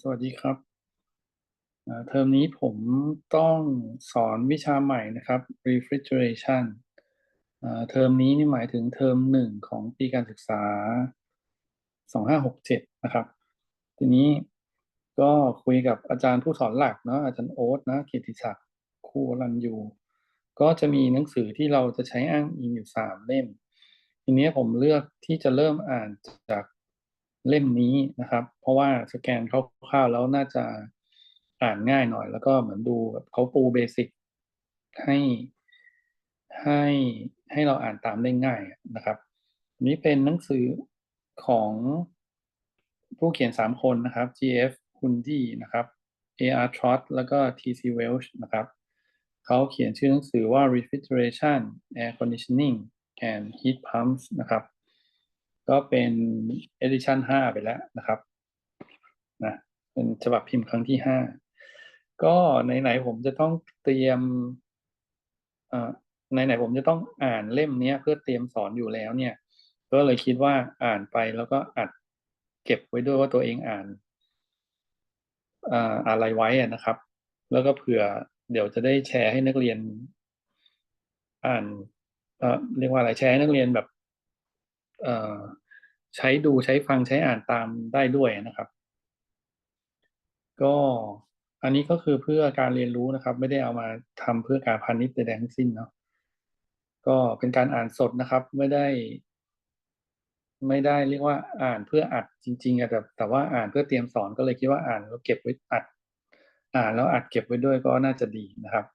สวัสดีครับเทอมนี้ผมต้องสอนวิชาใหม่นะครับ refrigeration เทอมนี้นี่หมายถึงเทอมหนึ่งของปีการศึกษา 2567 นะครับ ทีนี้ก็คุยกับอาจารย์ผู้สอนหลักเนาะอาจารย์โอ๊ตนะเกียรติศักดิ์ครูรันยูก็จะมีหนังสือที่เราจะใช้อ้างอิงอยู่สามเล่ม ทีนี้ผมเลือกที่จะเริ่มอ่านจาก เล่มนี้นะครับ เพราะว่าสแกนคร่าวๆแล้วน่าจะอ่านง่ายหน่อย แล้วก็เหมือนดูแบบเขาปูเบสิกให้ให้ให้เราอ่านตามได้ง่ายนะครับ นี้เป็นหนังสือของผู้เขียนสามคนนะครับ GF h u n d y นะครับ AR Trot แล้วก็ TC Welch นะครับ เขาเขียนชื่อหนังสือว่า refrigeration air conditioning and heat pumps นะครับ ก็เป็น edition 5ไปแล้วนะครับนะเป็นฉบับพิมพ์ครั้งที่5ก็ไหนๆผมจะต้องเตรียมไหนๆผมจะต้องอ่านเล่มนี้เพื่อเตรียมสอนอยู่แล้วเนี่ย ก็เลยคิดว่าอ่านไปแล้วก็อัดเก็บไว้ด้วยว่าตัวเองอ่านอะไรไว้นะครับ แล้วก็เผื่อเดี๋ยวจะได้แชร์ให้นักเรียน อ่านเรียกว่าอะไรแชร์ให้นักเรียนแบบ ใช้ดูใช้ฟังใช้อ่านตามได้ด้วยนะครับ ก็อันนี้ก็คือเพื่อการเรียนรู้นะครับ ไม่ได้เอามาทำเพื่อการพาณิชย์ใดๆทั้งสิ้นเนาะก็เป็นการอ่านสดนะครับ ไม่ได้ ไม่ได้เรียกว่าอ่านเพื่ออัดจริงๆอะแต่แต่ว่าอ่านเพื่อเตรียมสอนก็เลยคิดว่าอ่านแล้วเก็บไว้อัด อ่านแล้วอัดเก็บไว้ด้วยก็น่าจะดีนะครับ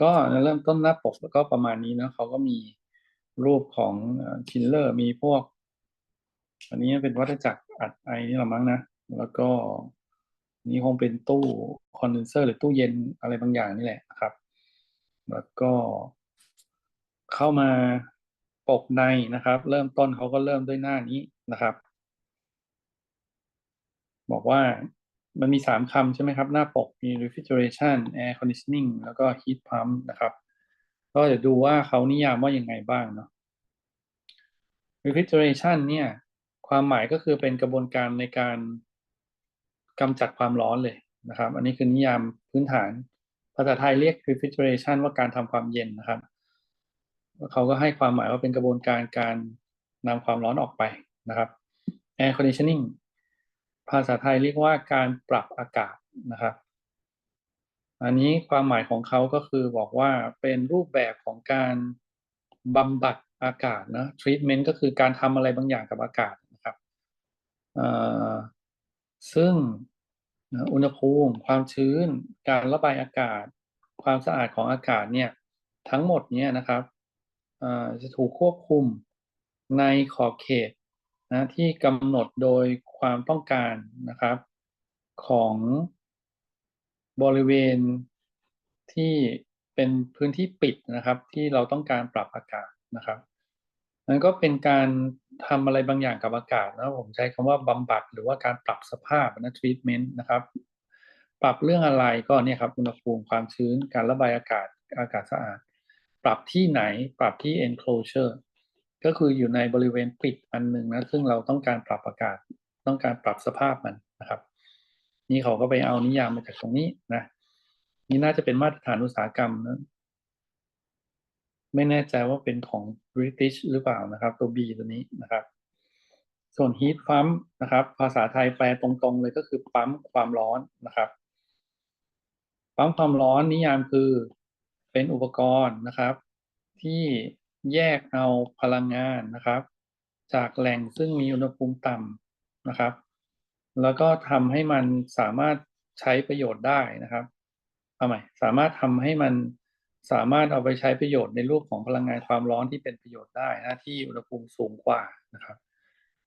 ก็เริ่มต้นหน้าปกก็ประมาณนี้นะเขาก็มี รูปของคิลเลอร์มีพวก อันนี้เป็นวัฏจักรอัดไอนี่หรอมั้งนะ แล้วก็นี่คงเป็นตู้คอนเดนเซอร์หรือตู้เย็นอะไรบางอย่างนี่แหละนะครับ แล้วก็เข้ามาปกในนะครับ เริ่มต้นเขาก็เริ่มด้วยหน้านี้นะครับ บอกว่ามันมีสามคำใช่ไหมครับ หน้าปกมี refrigeration air conditioning แล้วก็ heat pump นะครับ ก็จะดูว่าเขานิยามว่ายังไงบ้างเนาะ refrigeration เนี่ย ความหมายก็คือเป็นกระบวนการในการกำจัดความร้อนเลยนะครับ อันนี้คือนิยามพื้นฐาน ภาษาไทยเรียก refrigeration ว่าการทำความเย็นนะครับ เขาก็ให้ความหมายว่าเป็นกระบวนการการนำความร้อนออกไปนะครับ air conditioning ภาษาไทยเรียกว่าการปรับอากาศนะครับ อันนี้ความหมายของเขาก็คือบอกว่าเป็นรูปแบบของการบำบัดอากาศนะ treatment ก็คือการทำอะไรบางอย่างกับอากาศนะครับซึ่งอุณหภูมิ ความชื้น การระบายอากาศ ความสะอาดของอากาศเนี่ยทั้งหมดเนี่ยนะครับจะถูกควบคุมในขอบเขตนะที่กำหนดโดยความต้องการนะครับของ บริเวณที่เป็นพื้นที่ปิดนะครับ ที่เราต้องการปรับอากาศนะครับนั้นก็เป็นการทำอะไรบางอย่างกับอากาศนะผมใช้คำว่าบำบัดหรือว่าการปรับสภาพนะ treatment นะครับ ปรับเรื่องอะไรก็เนี่ยครับอุณหภูมิความชื้นการระบายอากาศอากาศสะอาด ปรับที่ไหนปรับที่ enclosure ก็คืออยู่ในบริเวณปิดอันหนึ่งนะซึ่งเราต้องการปรับอากาศ ต้องการปรับสภาพมันนะครับ นี่เขาก็ไปเอานิยามมาจากตรงนี้นะนี่น่าจะเป็นมาตรฐานอุตสาหกรรมนะไม่แน่ใจว่าเป็นของ British หรือเปล่านะครับ ตัว B ตัวนี้นะครับ ส่วน heat pump นะครับ ภาษาไทยแปลตรงๆเลยก็คือปั๊มความร้อนนะครับปั๊มความร้อนนิยามคือเป็นอุปกรณ์นะครับ ที่แยกเอาพลังงานนะครับ จากแหล่งซึ่งมีอุณหภูมิต่ำนะครับ แล้วก็ทำให้มันสามารถใช้ประโยชน์ได้นะครับเอาใหม่สามารถทำให้มันสามารถเอาไปใช้ประโยชน์ในรูปของพลังงานความร้อนที่เป็นประโยชน์ได้นะที่อุณหภูมิสูงกว่านะครับ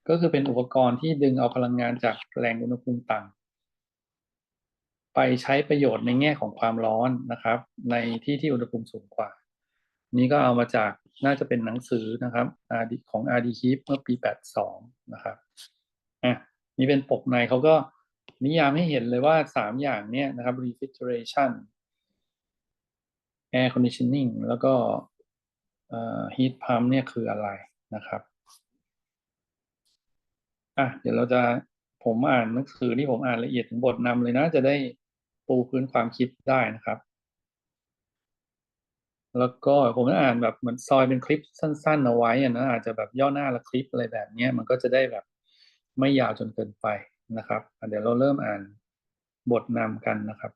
ก็คือเป็นอุปกรณ์ที่ดึงเอาพลังงานจากแหล่งอุณหภูมิต่ำไปใช้ประโยชน์ในแง่ของความร้อนนะครับ ในที่ที่อุณหภูมิสูงกว่า นี้ก็เอามาจากน่าจะเป็นหนังสือนะครับของ RD Keep เมื่อปี 82 นะครับอะ นี่เป็นปกในเขาก็นิยามให้เห็นเลยว่าสามอย่างเนี้ยนะครับ refrigeration air conditioning แล้วก็ heat pump เนี่ยคืออะไรนะครับอะเดี๋ยวเราจะผมอ่านหนังสือที่ผมอ่านละเอียดถึงบทนำเลยนะ จะได้ปูพื้นความคิดได้นะครับ แล้วก็ผมจะอ่านแบบเหมือนซอยเป็นคลิปสั้นๆเอาไว้นะอาจจะแบบย่อหน้าละคลิปอะไรแบบนี้มันก็จะได้แบบ ไม่ยาวจนเกินไปนะครับ เดี๋ยวเราเริ่มอ่านบทนำกันนะครับ